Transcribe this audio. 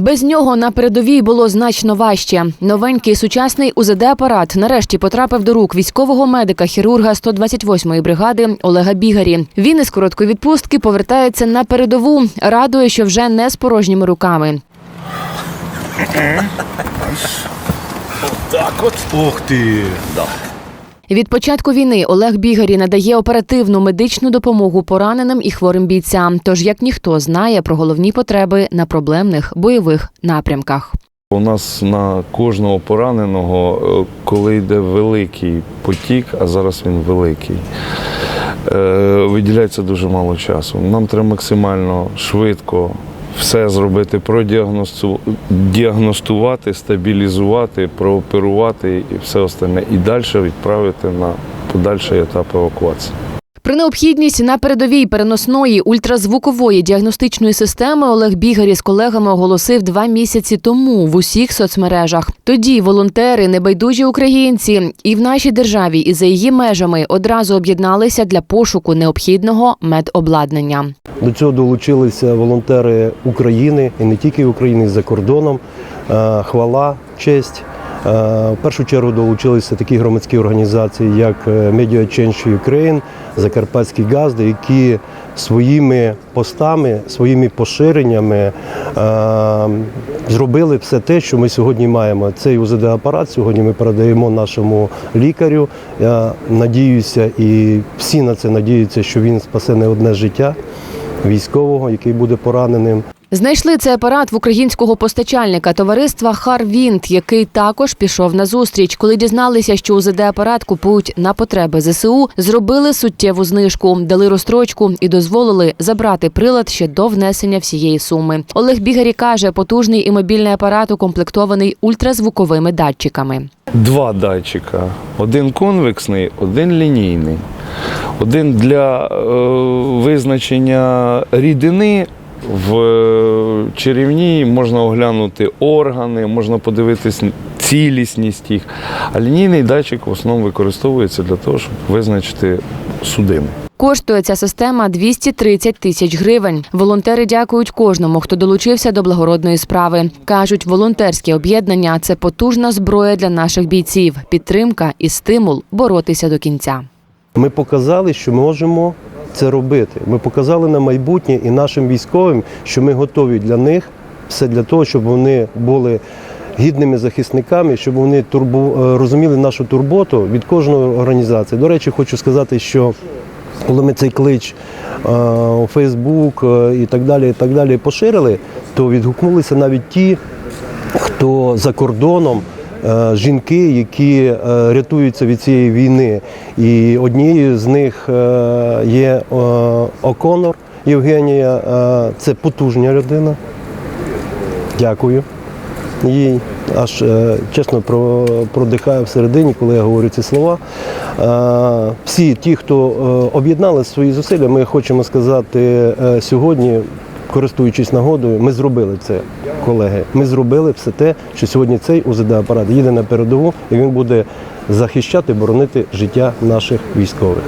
Без нього на передовій було значно важче. Новенький сучасний УЗД-апарат нарешті потрапив до рук військового медика-хірурга 128-ї бригади Олега Бігарі. Він із короткої відпустки повертається на передову. Радує, що вже не з порожніми руками. Так от. Ух ти. Від початку війни Олег Бігарі надає оперативну медичну допомогу пораненим і хворим бійцям. Тож як ніхто знає про головні потреби на проблемних бойових напрямках. У нас на кожного пораненого, е, коли йде великий потік, а зараз він великий, е, виділяється дуже мало часу. Нам треба максимально швидко все зробити, продіагностувати, стабілізувати, прооперувати і все остальне. І далі відправити на подальший етап евакуації. Про необхідність на передовій переносної ультразвукової діагностичної системи Олег Бігарі з колегами оголосив два місяці тому в усіх соцмережах. Тоді волонтери, небайдужі українці і в нашій державі, і за її межами одразу об'єдналися для пошуку необхідного медобладнання. До цього долучилися волонтери України і не тільки України, і за кордоном. Е, Хвала, честь. Е, В першу чергу долучилися такі громадські організації, як е, Media Change Ukraine, Закарпатський Газди, які своїми постами, своїми поширеннями е, зробили все те, що ми сьогодні маємо. Цей УЗД-апарат сьогодні ми передаємо нашому лікарю. Я надіюся, і всі на це надіються, що він спасе не одне життя військового, який буде пораненим. Знайшли цей апарат в українського постачальника товариства Харвінт, який також пішов на зустріч. Коли дізналися, що УЗД апарат купують на потреби ЗСУ, зробили суттєву знижку, дали розстрочку і дозволили забрати прилад ще до внесення всієї суми. Олег Бігарі каже, потужний і мобільний апарат укомплектований ультразвуковими датчиками. Два датчика: один конвексний, один лінійний. Один для е, визначення рідини. В е, черевній можна оглянути органи, можна подивитись цілісність їх. А лінійний датчик в основному використовується для того, щоб визначити судини. Коштує ця система 230 тисяч гривень. Волонтери дякують кожному, хто долучився до благородної справи. кажуть, волонтерське об'єднання це потужна зброя для наших бійців, підтримка і стимул боротися до кінця. Ми показали, що можемо це робити. Ми показали на майбутнє і нашим військовим, що ми готові для них все для того, щоб вони були гідними захисниками, щоб вони турбу... е, розуміли нашу турботу від кожної організації. До речі, хочу сказати, що коли ми цей клич е, у Фейсбук е, і так далі, і так далі поширили, то відгукнулися навіть ті, хто за кордоном. Е, Жінки, які е, рятуються від цієї війни, і однією з них е, є Оконор Євгенія. Це потужна людина. Дякую їй. Аж чесно про- продихаю всередині, коли я говорю ці слова. Всі ті, хто об'єднали свої зусилля, ми хочемо сказати сьогодні, користуючись нагодою, ми зробили це, колеги. Ми зробили все те, що сьогодні цей УЗД-апарат їде на передову і він буде захищати, боронити життя наших військових.